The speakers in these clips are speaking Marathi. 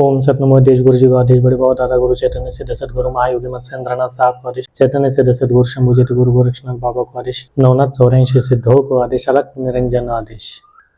ओम सतनमो देश गुरुजी देश बड़े बाबा दादा गुरु चैतन्य सिद्ध सद्गुरु महायोगी मत सेंद्रनाथ साहब को आदेश चैतन्य सिद्ध सद्गुरु शंभू गुरु गोरक्षनाथ बाबा को आदेश नवनाथ चौऱ्याऐंशी सिद्ध हो को आदेश अलग निरंजन आदेश.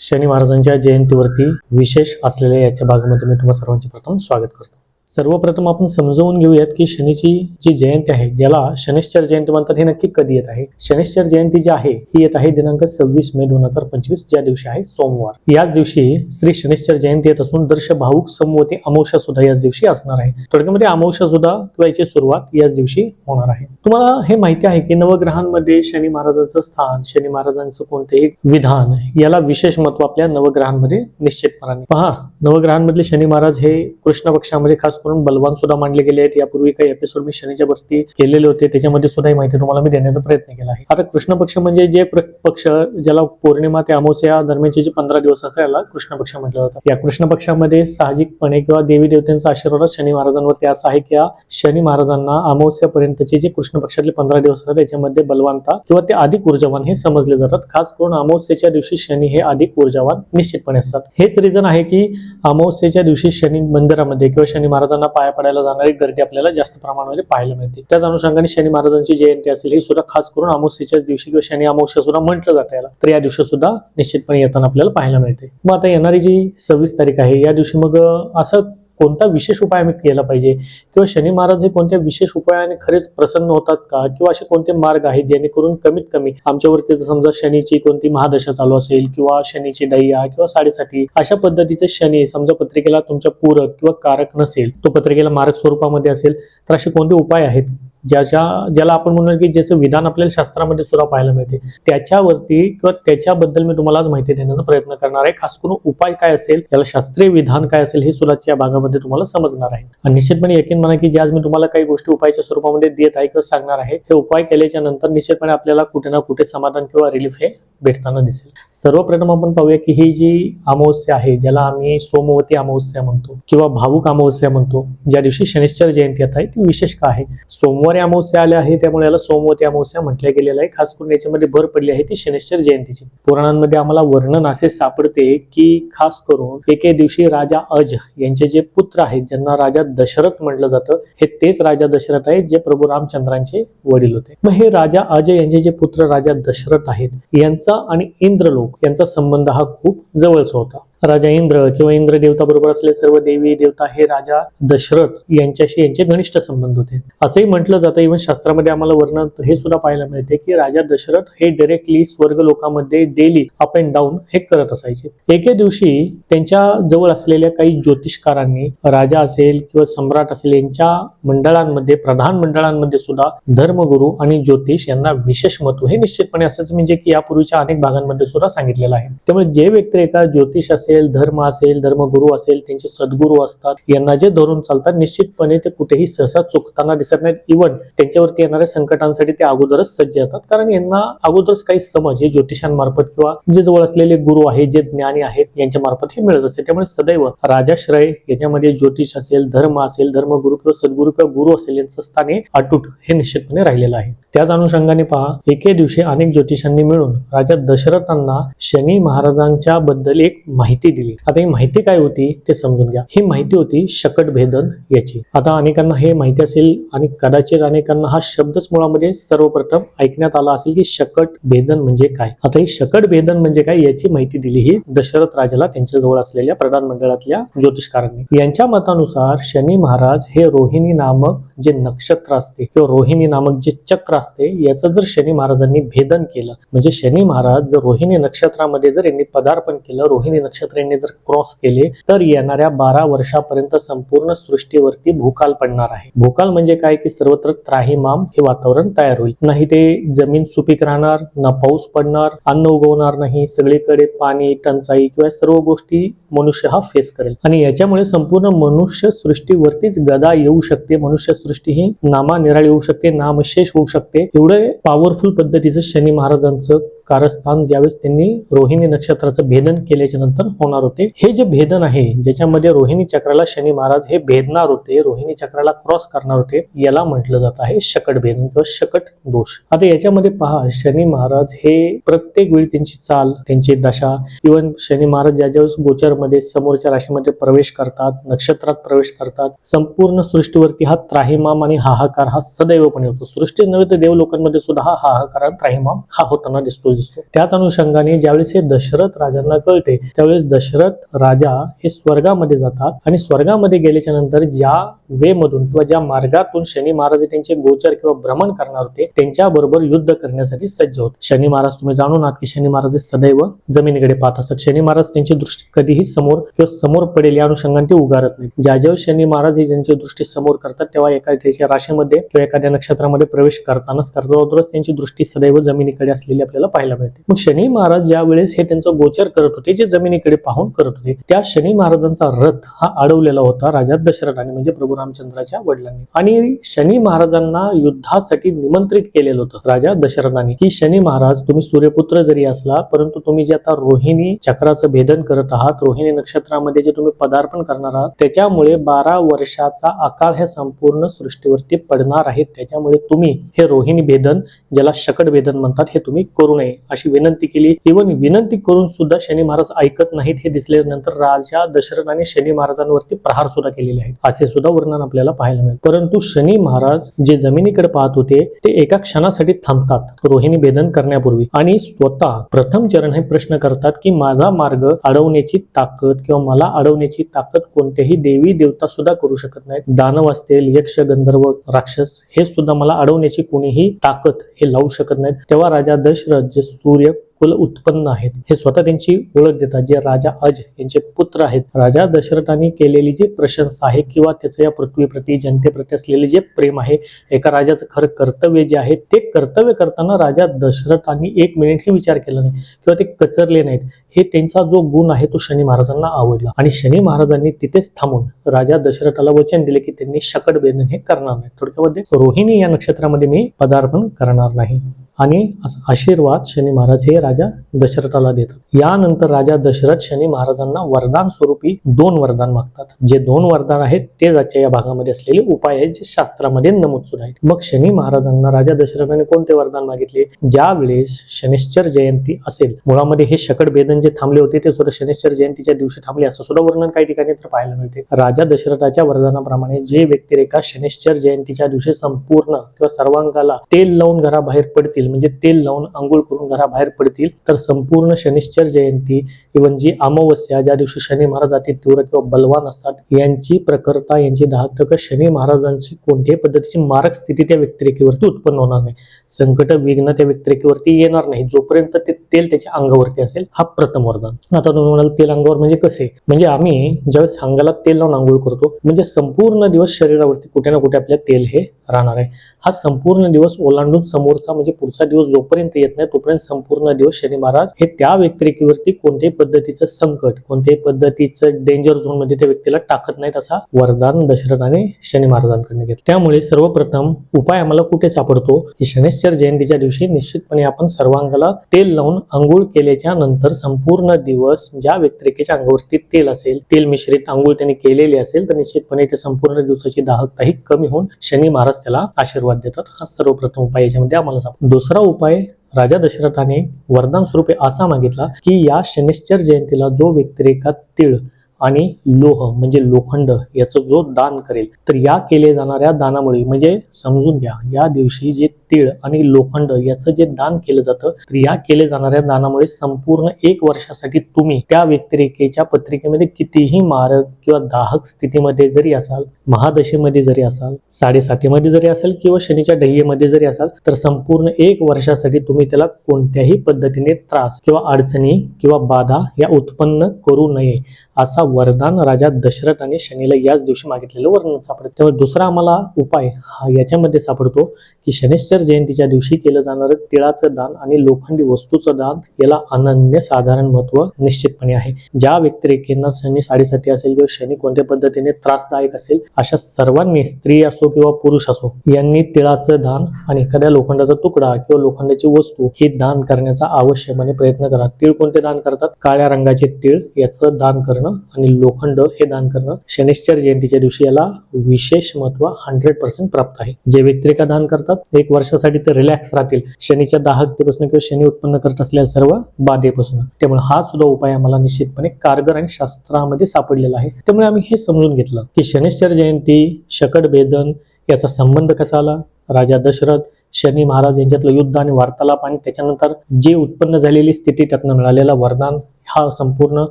शनी महाराजांच्या जयंतीवरती विशेष असलेल्या याच्या भागामध्ये मी तुम्हा सर्वांचे प्रथम स्वागत करतो. सर्वप्रथम आपण समजावून घेऊयात की शनीची जी जयंती आहे ज्याला शनिश्चर जयंती म्हणतात हे नक्की कधी येत आहे? शनिश्चर जयंती जी आहे ही येत आहे दिनांक सव्वीस मे दोन हजार पंचवीस ज्या दिवशी आहे सोमवार. याच दिवशी श्री शनिश्चर जयंती येत असून दर्श भाऊक समवती अमावस्या सुद्धा याच दिवशी असणार आहे. थोडक्यामध्ये अमावस्या सुद्धा किंवा याची सुरुवात याच दिवशी होणार आहे. तुम्हाला हे माहिती आहे की नवग्रहांमध्ये शनी महाराजांचं स्थान शनी महाराजांचं कोणतेही विधान याला विशेष महत्त्व आपल्या नवग्रहांमध्ये निश्चितपणाने. पहा नवग्रहांमधले शनी महाराज हे कृष्ण पक्षामध्ये खास करून बलवान सुद्धा मांडले गेले आहेत. यापूर्वी काही एपिसोड मी शनीच्या वरती केलेले होते. त्याच्यामध्ये सुद्धा ही माहिती तुम्हाला मी देण्याचा प्रयत्न केला आहे. आता कृष्ण पक्ष म्हणजे जे पक्ष ज्याला पौर्णिमा ते अमावस्या दरम्यानचे जे पंधरा दिवस असतात याला कृष्ण पक्ष म्हटलं जातं. या कृष्ण पक्षामध्ये साहजिकपणे किंवा देवी देवतांचा आशीर्वाद शनी महाराजांवरती असा आहे की शनी महाराजांना अमावस्यापर्यंतचे जे कृष्ण पक्षातले पंधरा दिवस असतात त्याच्यामध्ये बलवानता किंवा ते अधिक ऊर्जावान हे समजले जातात. खास करून अमावस्याच्या दिवशी शनी हे अधिक ऊर्जावान निश्चितपणे असतात. हेच रिझन आहे की अमावस्येच्या दिवशी शनी मंदिरामध्ये किंवा शनी महाराजांना पाया पडायला जाणारी गर्दी आपल्याला जास्त प्रमाणामध्ये पाहायला मिळते. त्याच अनुषंगाने शनी महाराजांची जयंती असेल ही सुद्धा खास करून अमावस्येच्याच दिवशी किंवा शनी अमावस्या सुद्धा म्हटलं जातं याला. तर या दिवशी सुद्धा निश्चितपणे येताना आपल्याला पाहायला मिळते. मग आता येणारी जी सव्वीस तारीख आहे या दिवशी मग असं कोणता विशेष उपाय आम्ही केला पाहिजे? किंवा शनी महाराज हे कोणत्या विशेष उपायाने खरेच प्रसन्न होतात का? किंवा असे कोणते मार्ग आहेत जेणेकरून कमीत कमी आमच्यावरती जर समजा शनीची कोणती महादशा चालू असेल किंवा शनीची डैया किंवा साडेसाठी अशा पद्धतीचे शनी समजा पत्रिकेला तुमच्या पूरक किंवा कारक नसेल तो पत्रिकेला मार्ग स्वरूपामध्ये असेल तर असे कोणते उपाय आहेत? ज्याच्या ज्याला आपण म्हणूया की ज्याचं विधान आपल्याला शास्त्रामध्ये सुद्धा पाहायला मिळते. त्याच्यावरती किंवा त्याच्याबद्दल मी तुम्हाला आज माहिती देण्याचा प्रयत्न करणार आहे. खास करून उपाय काय असेल याला शास्त्रीय विधान काय असेल हे सुद्धा या भागामध्ये तुम्हाला समजणार आहे. आणि निश्चितपणे यकीन म्हणा की जे आज मी तुम्हाला काही गोष्टी उपायाच्या स्वरूपामध्ये देत आहे किंवा सांगणार आहे हे उपाय केल्याच्यानंतर निश्चितपणे आपल्याला कुठे ना कुठे समाधान किंवा रिलीफ हे भेटताना दिसेल. सर्वप्रथम आपण पाहूया की ही जी अमावस्या आहे ज्याला आम्ही सोमवती अमावस्या म्हणतो किंवा भावुक अमावस्या म्हणतो ज्या दिवशी शनिश्चर जयंती येत आहे ती विशेष का आहे? सोमवार अमावस्या आल्या आहे त्यामुळे याला सोमवती अमावस्या म्हटल्या गेलेला आहे. खास करून याच्यामध्ये भर पडली आहे ती शनिश्चर जयंतीची. पुराणांमध्ये आम्हाला वर्णन असे सापडते की खास करून एके दिवशी राजा अज यांचे जे पुत्र आहेत ज्यांना राजा दशरथ म्हटलं जातं हे तेच राजा दशरथ आहेत जे प्रभू रामचंद्रांचे वडील होते. मग हे राजा अज यांचे जे पुत्र राजा दशरथ आहेत यांचा आणि इंद्रलोक यांचा संबंध हा खूप जवळचा होता. राजा इंद्र किंवा इंद्र देवता बरोबर असलेले सर्व देवी देवता हे राजा दशरथ यांच्याशी यांचे घनिष्ठ संबंध होते. असंही म्हटलं जातं इव्हन शास्त्रामध्ये आम्हाला वर्णन हे सुद्धा पाहायला मिळते की राजा दशरथ हे डायरेक्टली स्वर्ग लोकामध्ये डेली अप अँड डाऊन हे करत असायचे. एके दिवशी त्यांच्या जवळ असलेल्या काही ज्योतिषकारांनी राजा असेल किंवा सम्राट असेल यांच्या मंडळांमध्ये प्रधान मंडळांमध्ये सुद्धा धर्मगुरु आणि ज्योतिष यांना विशेष महत्त्व हे निश्चितपणे असंच म्हणजे की यापूर्वीच्या अनेक भागांमध्ये सुद्धा सांगितलेलं आहे. त्यामुळे जे व्यक्ती एका ज्योतिष असेल धर्म असेल धर्मगुरू असेल त्यांचे सद्गुरू असतात. यांना जे धरून चालतात निश्चितपणे ते कुठेही सहसा चुकताना दिसत नाहीत. इव्हन त्यांच्यावरती येणाऱ्या संकटांसाठी ते अगोदरच सज्ज असतात कारण यांना अगोदरच काही समज हे ज्योतिषांमार्फत किंवा जे जवळ असलेले गुरु आहेत जे ज्ञानी आहेत यांच्या मार्फत हे मिळत असते. त्यामुळे सदैव राजाश्रय याच्यामध्ये ज्योतिष असेल धर्म असेल धर्मगुरू किंवा सद्गुरू किंवा गुरु असेल यांचं स्थान हे अटूट हे निश्चितपणे राहिलेलं आहे. त्याच अनुषंगाने पहा एके दिवशी अनेक ज्योतिषांनी मिळून राजा दशरथांना शनी महाराजांच्या बद्दल एक माहिती दिली. आता ही माहिती काय होती ते समजून घ्या. ही माहिती होती शकट भेदन याची. आता अनेकांना हे माहिती असेल आणि कदाचित अनेकांना हा शब्दच मुळामध्ये सर्वप्रथम ऐकण्यात आला असेल की शकट भेदन म्हणजे काय. आता ही शकट भेदन म्हणजे काय याची माहिती दिली ही दशरथ राजाला त्यांच्या जवळ असलेल्या प्रधान मंडळातल्या ज्योतिषकारांनी. यांच्या मतानुसार शनी महाराज हे रोहिणी नामक जे नक्षत्र असते किंवा रोहिणी नामक जे चक्र असते याचं जर शनी महाराजांनी भेदन केलं म्हणजे शनी महाराज जर रोहिणी नक्षत्रामध्ये जर यांनी पदार्पण केलं रोहिणी नक्षत्र यांनी जर क्रॉस केले तर येणाऱ्या बारा वर्षापर्यंत संपूर्ण सृष्टीवरती भूकाल पडणार आहे. भूकाल म्हणजे काय? की सर्वत्र त्राहिमाम हे वातावरण तयार होईल. नाही ते जमीन सुपीक राहणार ना पाऊस पडणार अन्न उगवणार नाही. सगळीकडे पाणी टंचाई किंवा सर्व गोष्टी मनुष्य हा फेस करेल. आणि याच्यामुळे संपूर्ण मनुष्य सृष्टीवरतीच गदा येऊ शकते. मनुष्य सृष्टी ही नामा निराळी होऊ शकते नामशेष होऊ शकते. एवढे पॉवरफुल पद्धतीचं शनी महाराजांचं कारस्थान ज्यावेळेस त्यांनी रोहिणी नक्षत्राचं भेदन केल्याच्यानंतर होणार होते. हे जे भेदन आहे ज्याच्यामध्ये रोहिणी चक्राला शनी महाराज हे भेदणार होते रोहिणी चक्राला क्रॉस करणार होते याला म्हटलं जात आहे शकट भेदन किंवा शकट दोष. आता याच्यामध्ये पहा शनी महाराज हे प्रत्येक वेळी त्यांची चाल त्यांची दशा इवन शनी महाराज ज्या ज्यावेळेस गोचरमध्ये समोरच्या राशीमध्ये प्रवेश करतात नक्षत्रात प्रवेश करतात संपूर्ण सृष्टीवरती हा त्राहिमाम आणि हाहाकार हा सदैवपणे होतो. सृष्टी नव्हे तर देव लोकांमध्ये सुद्धा हा हाहाकार त्राहिमाम हा होताना दिसतो दिसतो त्याच अनुषंगाने ज्यावेळेस हे दशरथ राजांना कळते त्यावेळेस दशरथ राजा हे स्वर्गामध्ये जातात आणि स्वर्गामध्ये गेल्याच्यानंतर ज्या वे मधून किंवा ज्या मार्गातून शनी महाराज त्यांचे गोचर किंवा भ्रमण करणार होते त्यांच्या बरोबर युद्ध करण्यासाठी सज्ज होते. शनी महाराज तुम्ही जाणून आहात की शनी महाराज हे सदैव जमिनीकडे पाहत असतात शनी महाराज त्यांची दृष्टी कधीही समोर किंवा समोर पडेल या अनुषंगाने ते उगारत नाही ज्या ज्यावेळी शनी महाराज हे ज्यांची दृष्टी समोर करतात तेव्हा एखाद्या राशीमध्ये किंवा एखाद्या नक्षत्रामध्ये प्रवेश करतानाच करतो त्यांची दृष्टी सदैव जमिनीकडे असलेली आपल्याला पाहायला मिळते. मग शनी महाराज ज्या वेळेस हे त्यांचं गोचर करत होते जे जमिनीकडे पाहून करत होते त्या शनी महाराजांचा रथ हा अडवलेला होता राजा दशरथाने म्हणजे प्रभू रामचंद्राच्या वडिलांनी. आणि शनी महाराजांना युद्धासाठी निमंत्रित केलेलं होतं राजा दशरथाने की शनी महाराज तुम्ही सूर्यपुत्र जरी असला परंतु तुम्ही जे आता रोहिणी चक्राचं भेदन करत आहात रोहिणी नक्षत्रामध्ये जे तुम्ही पदार्पण करणार आहात त्याच्यामुळे बारा वर्षाचा अकाळ हे संपूर्ण सृष्टीवरती पडणार आहे. त्याच्यामुळे तुम्ही हे रोहिणी भेदन ज्याला शकट भेदन म्हणतात हे तुम्ही करू नये. अशी विनंती केली. इवन विनंती करून सुद्धा शनी महाराज ऐकत नाहीत. हे दिसल्यानंतर राजा दशरथाने शनी महाराजांवरती प्रहार सुद्धा केलेले आहेत. असे सुद्धा वर्णन आपल्याला पाहायला मिळेल. परंतु शनी महाराज जे जमिनीकडे पाहत होते ते एका क्षणासाठी थांबतात. रोहिणी भेदन करण्यापूर्वी. आणि स्वतः प्रथम चरण हे प्रश्न करतात की माझा मार्ग अडवण्याची ताकद किंवा मला अडवण्याची ताकद कोणत्याही देवी देवता सुद्धा करू शकत नाहीत. दानव असतील यक्ष गंधर्व राक्षस हे सुद्धा मला अडवण्याची कोणीही ताकद हे लावू शकत नाहीत. तेव्हा राजा दशरथ जे सूर्य कुल उत्पन्न आहेत हे स्वतः त्यांची ओळख देतात. जे राजा अज यांचे पुत्र आहेत राजा दशरथांनी केलेली जी प्रशंसा आहे किंवा त्याचं या पृथ्वीप्रती जनतेप्रती असलेले जे प्रेम आहे एका राजाचं खरं कर्तव्य जे आहे ते कर्तव्य करताना राजा दशरथांनी एक मिनिटही विचार केला नाही किंवा ते कचरले नाहीत. हे त्यांचा जो गुण आहे तो शनी महाराजांना आवडला. आणि शनी महाराजांनी तिथेच थांबून राजा दशरथाला वचन दिले की त्यांनी शकट बेदन हे करणार नाही. थोडक्यामध्ये रोहिणी या नक्षत्रामध्ये मी पदार्पण करणार नाही. आणि आशीर्वाद शनी महाराज हे राजा दशरथाला देतात. यानंतर राजा दशरथ शनी महाराजांना वरदान स्वरूपी दोन वरदान मागतात. जे दोन वरदान आहेत ते आजच्या या भागामध्ये असलेले उपाय आहेत जे शास्त्रामध्ये नमूद सुद्धा आहेत. मग शनी महाराजांना राजा दशरथाने कोणते वरदान मागितले? ज्या वेळेस शनिश्चर जयंती असेल मुळामध्ये हे शकट भेदन जे थांबले होते ते सुद्धा शनिश्चर जयंतीच्या दिवशी थांबले असं सुद्धा वर्णन काही ठिकाणी तर पाहायला मिळते. राजा दशरथाच्या वरदानाप्रमाणे जे व्यक्तिरेखा शनिश्चर जयंतीच्या दिवशी संपूर्ण किंवा सर्वांगाला तेल लावून घराबाहेर पडतील म्हणजे तेल लावून आंघोळ करून घराबाहेर पडतील तर संपूर्ण शनिश्चर जयंती इवन जी अमावस्या ज्या दिवशी शनी महाराज अति तीव्र किंवा बलवान असतात यांची प्रखरता यांची दाहक शनी महाराजांची कोणत्याही पद्धतीची मारक स्थिती त्या व्यक्तिरेखेवरती उत्पन्न होणार नाही. संकट विघ्न त्या व्यक्तिरेखेवरती येणार नाही. जोपर्यंत ते तेल त्याच्या अंगावरती असेल हा प्रथम वरदान. आता तुम्ही म्हणाल तेल अंगावर म्हणजे कसे? म्हणजे आम्ही ज्यावेळेस अंगाला तेल लावून आंघोळ करतो म्हणजे संपूर्ण दिवस शरीरावरती कुठे ना कुठे आपल्या तेल हे राहणार आहे. हा संपूर्ण दिवस ओलांडून समोरचा म्हणजे पुढचा दिवस जोपर्यंत येत नाही तोपर्यंत संपूर्ण दिवस शनी महाराज हे त्या व्यक्तिरेखेवरती कोणत्याही पद्धतीचं संकट कोणत्याही पद्धतीचं डेंजर झोनमध्ये त्या व्यक्तीला टाकत नाहीत असा वरदान दशरथाने शनी महाराजांकडून घेतला. त्यामुळे सर्वप्रथम उपाय आम्हाला कुठे सापडतो? की शनेश्वर जयंतीच्या दिवशी निश्चितपणे आपण सर्वांगाला तेल लावून आंघोळ केल्याच्यानंतर संपूर्ण दिवस ज्या व्यक्तिरेखेच्या अंगावरती तेल असेल तेल मिश्रित आंघोळ त्यांनी केलेली असेल तर निश्चितपणे त्या संपूर्ण दिवसाची दाहकताही कमी होऊन शनी महाराज त्याला आशीर्वाद देतात. हा सर्वप्रथम उपाय याच्यामध्ये आम्हाला सापडतो. दुसरा उपाय राजा दशरथाने वरदान स्वरूपे असा मागितला की या शनिश्चर जयंतीला जो व्यक्तिरेखा तीळ आणि लोह म्हणजे लोखंड याचं जो दान करेल तर या केले जाणाऱ्या दानामुळे म्हणजे समजून घ्या या दिवशी जे तीळ आणि लोखंड याचं जे दान केलं जातं तर या केले जाणाऱ्या दानामुळे संपूर्ण एक वर्षासाठी तुम्ही त्या व्यक्तिरेखेच्या पत्रिकेमध्ये कितीही मारक किंवा दाहक स्थितीमध्ये जरी असाल महादशेमध्ये जरी असाल साडेसातीमध्ये जरी असाल किंवा शनीच्या डह्येमध्ये जरी असाल तर संपूर्ण एक वर्षासाठी तुम्ही त्याला कोणत्याही पद्धतीने त्रास किंवा अडचणी किंवा बाधा या उत्पन्न करू नये असा वरदान राजा दशरथाने शनीला याच दिवशी मागितलेलं वर्णन सापडतं. तेव्हा दुसरा आम्हाला उपाय हा याच्यामध्ये सापडतो की शनिश्चर जयंतीच्या दिवशी केलं जाणारं तिळाचं दान आणि लोखंडी वस्तूचं दान याला अनन्य साधारण महत्त्व निश्चितपणे आहे. ज्या व्यक्तिरेखेंना शनी साडेसाठी असेल किंवा शनी कोणत्या पद्धतीने त्रासदायक असेल अशा सर्वांनी स्त्री असो किंवा पुरुष असो यांनी तिळाचं दान आणि एखाद्या लोखंडाचा तुकडा किंवा लोखंडाची वस्तू ही दान करण्याचा आवश्यकपणे प्रयत्न करा. तीळ कोणते दान करतात? काळ्या रंगाचे तीळ याचं दान करणं आणि लोखंड हे दान करणं शनिश्चर जयंतीच्या दिवशी याला विशेष महत्त्व हंड्रेड पर्सेंट प्राप्त आहे. जे व्यक्तिरेखा दान करतात एक वर्षासाठी ते रिलॅक्स राहतील. शनीच्या दाहकतेपासून किंवा शनी उत्पन्न करत असलेल्या सर्व बाधेपासून. त्यामुळे हा सुद्धा उपाय आम्हाला निश्चितपणे कारगर आणि शास्त्रामध्ये सापडलेला आहे. त्यामुळे आम्ही हे समजून घेतलं की शनिश्चर जयंती शकट भेदन याचा संबंध कसा आला? राजा दशरथ शनी महाराज यांच्यातलं युद्ध आणि वार्तालाप आणि त्याच्यानंतर जे उत्पन्न झालेली स्थिती त्यातनं मिळालेला वरदान हा संपूर्ण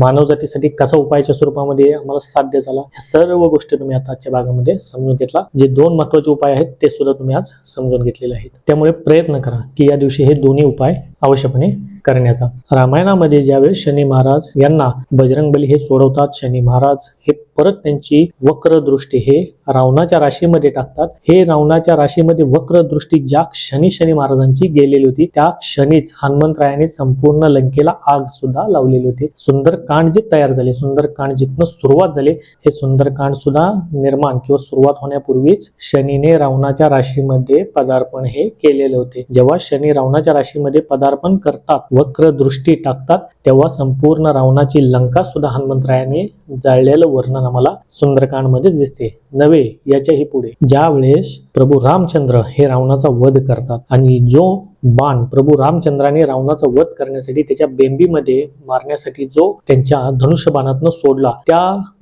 मानवजातीसाठी कसा उपायाच्या स्वरूपामध्ये आम्हाला साध्य झाला ह्या सर्व गोष्टी तुम्ही आता आजच्या भागामध्ये समजून घेतला. जे दोन महत्त्वाचे उपाय आहेत ते सुद्धा तुम्ही आज समजून घेतलेले आहेत. त्यामुळे प्रयत्न करा की या दिवशी हे दोन्ही उपाय अवश्यपणे करण्याचा. रामायणामध्ये ज्यावेळेस शनी महाराज यांना बजरंगबली हे सोडवतात शनी महाराज हे परत त्यांची वक्र दृष्टी हे रावणाच्या राशीमध्ये टाकतात. हे रावणाच्या राशीमध्ये वक्र दृष्टी ज्या क्षणी शनी महाराजांची गेलेली होती त्या क्षणीच हनुमंतरायाने संपूर्ण लंकेला आग सुद्धा लावलेली होती. सुंदरकांड जे तयार झाले सुंदरकांड जिथनं सुरुवात झाले हे सुंदरकांड सुद्धा निर्माण किंवा सुरुवात होण्यापूर्वीच शनीने रावणाच्या राशीमध्ये पदार्पण हे केलेले होते. जेव्हा शनी रावणाच्या राशीमध्ये पदार्पण करतात वक्र दृष्टी टाकतात तेव्हा संपूर्ण रावणाची लंका सुद्धा हनुमंतरायाने जाळलेलं वर्णन आम्हाला सुंदरकांडमध्ये दिसते. नवे याच्याही पुढे. ज्या वेळेस प्रभू रामचंद्र हे रावणाचा वध करतात आणि जो बाण प्रभू रामचंद्राने रावणाचा वध करण्यासाठी त्याच्या बेंबीमध्ये मारण्यासाठी जो त्यांच्या धनुष्य बाणातनं सोडला त्या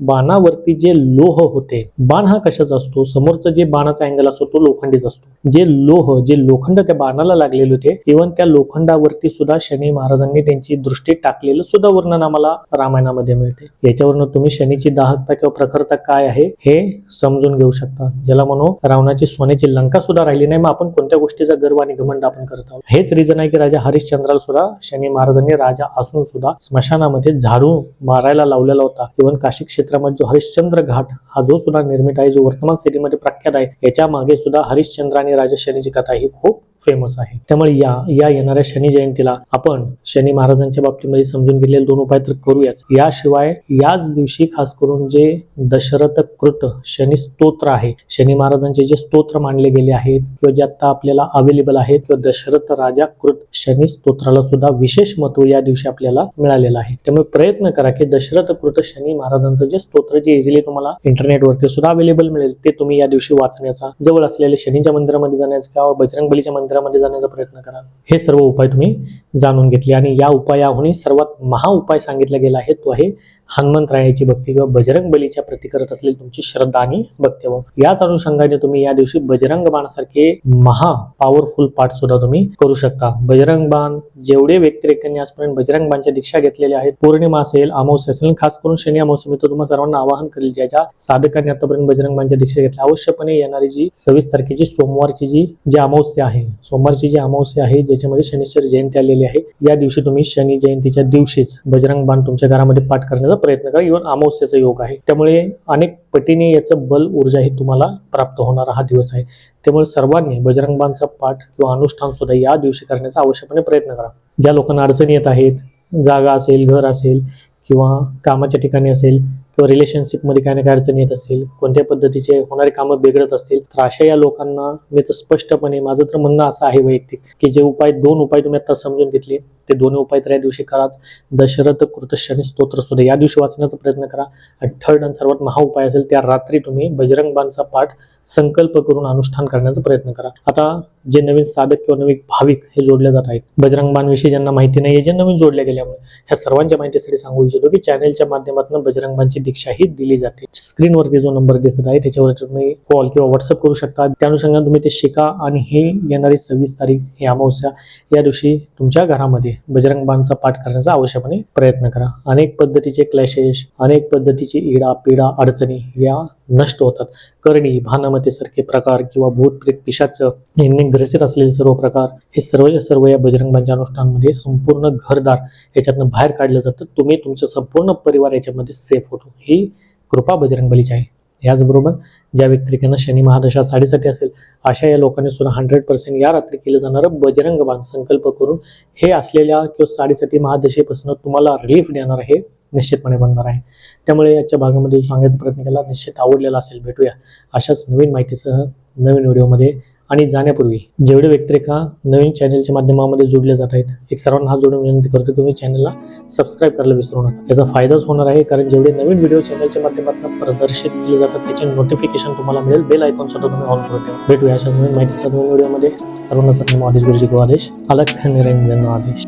बाणावरती जे लोह होते बाण हा कशाचा असतो? समोरचा जे बाणाचा अँगल असतो तो लोखंडीचा असतो. जे लोह जे लोखंड त्या बाणाला लागलेले होते इव्हन त्या लोखंडावरती सुद्धा शनी महाराजांनी त्यांची दृष्टी टाकलेलं सुद्धा वर्णन आम्हाला रामायणामध्ये मिळते. याच्यावरनं तुम्ही शनीची दाहकता किंवा प्रखरता काय आहे हे समजून घेऊ शकता. ज्याला म्हणू रावणाची सोन्याची लंका सुद्धा राहिली नाही मग आपण कोणत्या गोष्टीचा गर्व आणि घमंड आपण करत हेच रिझन आहे की राजा हरिश्चंद्राला सुद्धा शनी महाराजांनी राजा असून सुद्धा स्मशानामध्ये झाडू मारायला लावलेला होता. इव्हन काशी क्षेत्रामध्ये जो हरिश्चंद्र घाट हा जो सुद्धा निर्मित आहे जो वर्तमान सिटीमध्ये प्रख्यात आहे याच्या मागे सुद्धा हरिश्चंद्र आणि राजा शनीची कथा ही खूप फेमस आहे. त्यामुळे या या येणाऱ्या शनी जयंतीला आपण शनी महाराजांच्या बाबतीमध्ये समजून घेतलेले दोन उपाय तर करूयाच. याशिवाय याच दिवशी खास करून जे दशरथ कृत शनी स्तोत्र आहे शनी महाराजांचे जे स्तोत्र मांडले गेले आहेत किंवा जे आता आपल्याला अवेलेबल आहेत किंवा दशरथ राजा कृत शनी स्तोत्राला सुद्धा विशेष महत्त्व या दिवशी आपल्याला मिळालेलं आहे. त्यामुळे प्रयत्न करा की दशरथ कृत शनी महाराजांचं जे स्तोत्र जे इझिली तुम्हाला इंटरनेटवरती सुद्धा अवेलेबल मिळेल ते तुम्ही या दिवशी वाचण्याचा जवळ असलेल्या शनीच्या मंदिरामध्ये जाण्याचा किंवा बजरंग बलीच्या केंद्रामध्ये जाण्याचा प्रयत्न करा. हे सर्व उपाय तुम्ही जाणून घेतले आणि या उपायाहून सर्वात महा उपाय सांगितला गेला आहे तो आहे हनुमंतरायाची भक्ती किंवा बजरंग बलीच्या प्रती करत असलेली तुमची श्रद्धा आणि भक्ती व याच अनुषंगाने तुम्ही या दिवशी बजरंग बाणासारखे महा पॉवरफुल पाठ सुद्धा तुम्ही करू शकता. बजरंग बाण जेवढे व्यक्तिरेखांनी आजपर्यंत बजरंग बाणच्या दीक्षा घेतलेल्या आहेत पौर्णिमा असेल अमावस्या असेल खास करून शनी अमावस्या मी तुम्हाला सर्वांना आवाहन करेल ज्याच्या साधकांनी आतापर्यंत बजरंग बाणच्या दीक्षा घेतल्या. अवश्यपणे येणारी जी सव्वीस तारखेची सोमवारची जी जी अमावस्या आहे सोमवारची जी अमावस्या आहे ज्याच्यामध्ये शनिश्चर जयंती आलेली आहे या दिवशी तुम्ही शनी जयंतीच्या दिवशीच बजरंग बाण तुमच्या घरामध्ये पाठ करण्याचा प्रयत्न करा. इव्हन अमावस्याचा योग आहे. त्यामुळे अनेक पटीने याचं बल ऊर्जा ही तुम्हाला प्राप्त होणारा हा दिवस आहे. त्यामुळे सर्वांनी बजरंगबांचा पाठ किंवा अनुष्ठान सुद्धा या दिवशी करण्याचा आवश्यकपणे प्रयत्न करा. ज्या लोकांना अडचणी येत आहेत जागा असेल घर असेल किंवा कामाच्या ठिकाणी असेल किंवा रिलेशनशिपमध्ये काय ना काय अडचणी येत असेल कोणत्या पद्धतीचे होणारे कामं बिघडत असतील तर अशा या लोकांना मी तर स्पष्टपणे माझं तर म्हणणं असं आहे वैयक्तिक की जे उपाय दोन उपाय तुम्ही आता समजून घेतले ते दोन्ही उपाय तर या दिवशी कराच. दशरथ कृत शनी स्तोत्र सुद्धा. या दिवशी वाचण्याचा प्रयत्न करा. आणि थर्ड आणि सर्वात महा उपाय असेल त्या रात्री तुम्ही बजरंगबांचा पाठ संकल्प करून अनुष्ठान करण्याचा प्रयत्न करा. आता जे नवीन साधक किंवा नवीन भाविक हे जोडले जात आहेत बजरंगबांविषयी ज्यांना माहिती नाही जे नवीन जोडले गेल्यामुळे ह्या सर्वांच्या माहितीसाठी सांगू इच्छितो की चॅनेलच्या माध्यमातून बजरंग दीक्षाही दिली जाते. स्क्रीनवरती जो नंबर दिसत आहे त्याच्यावर तुम्ही कॉल किंवा व्हॉट्सअप करू शकता. त्या अनुषंगाने तुम्ही ते शिका आणि हे येणारी सव्वीस तारीख ही अमावस्या या दिवशी तुमच्या घरामध्ये बजरंग बाणचा पाठ करण्याचा आवश्यकपणे प्रयत्न करा. अनेक पद्धतीचे क्लॅशेस अनेक पद्धतीची इडा पिडा अडचणी या नष्ट होतात. करणी भानमतेसारखे प्रकार किंवा भूत प्रेत पिशाच यांनी ग्रसित असलेले सर्व प्रकार हे सर्वच्या सर्व या बजरंग बाणच्या संपूर्ण घरदार याच्यातनं बाहेर काढलं जातं. तुम्ही तुमचं संपूर्ण परिवार याच्यामध्ये सेफ होतो. ही कृपा बजरंगबलीची आहे. याचबरोबर ज्या व्यक्तिरेखेनं शनी महादशा साडेसाठी असेल अशा या लोकांनी सुद्धा हंड्रेड पर्सेंट या रात्री केलं जाणारं बजरंग बाण संकल्प करून हे असलेल्या किंवा साडेसाठी महादशेपासून तुम्हाला रिलीफ देणार हे निश्चितपणे बनणार आहे. त्यामुळे याच्या भागामध्ये सांगायचा प्रयत्न केला निश्चित आवडलेला असेल भेटूया. अशाच नवीन माहितीसह नवीन व्हिडिओमध्ये आणि जाण्यापूर्वी जेवढे व्यक्तिरेखा नवीन चॅनलच्या माध्यमामध्ये जोडले जात आहेत एक सर्वांना हात जोडून विनंती करतो तुम्ही चॅनलला सबस्क्राईब करायला विसरू नका. याचा फायदाच होणार आहे कारण जेवढे नवीन व्हिडिओ चॅनलच्या माध्यमातून प्रदर्शित केले जातात त्याचे नोटिफिकेशन तुम्हाला मिळेल. बेल आयकॉन सुद्धा तुम्ही ऑन करून ठेवा. भेटूया अशा नवीन माहिती नवीन व्हिडिओमध्ये सर्वांना सर्व आदेश गुरुजी गो आदेश अलग निरंजन आदेश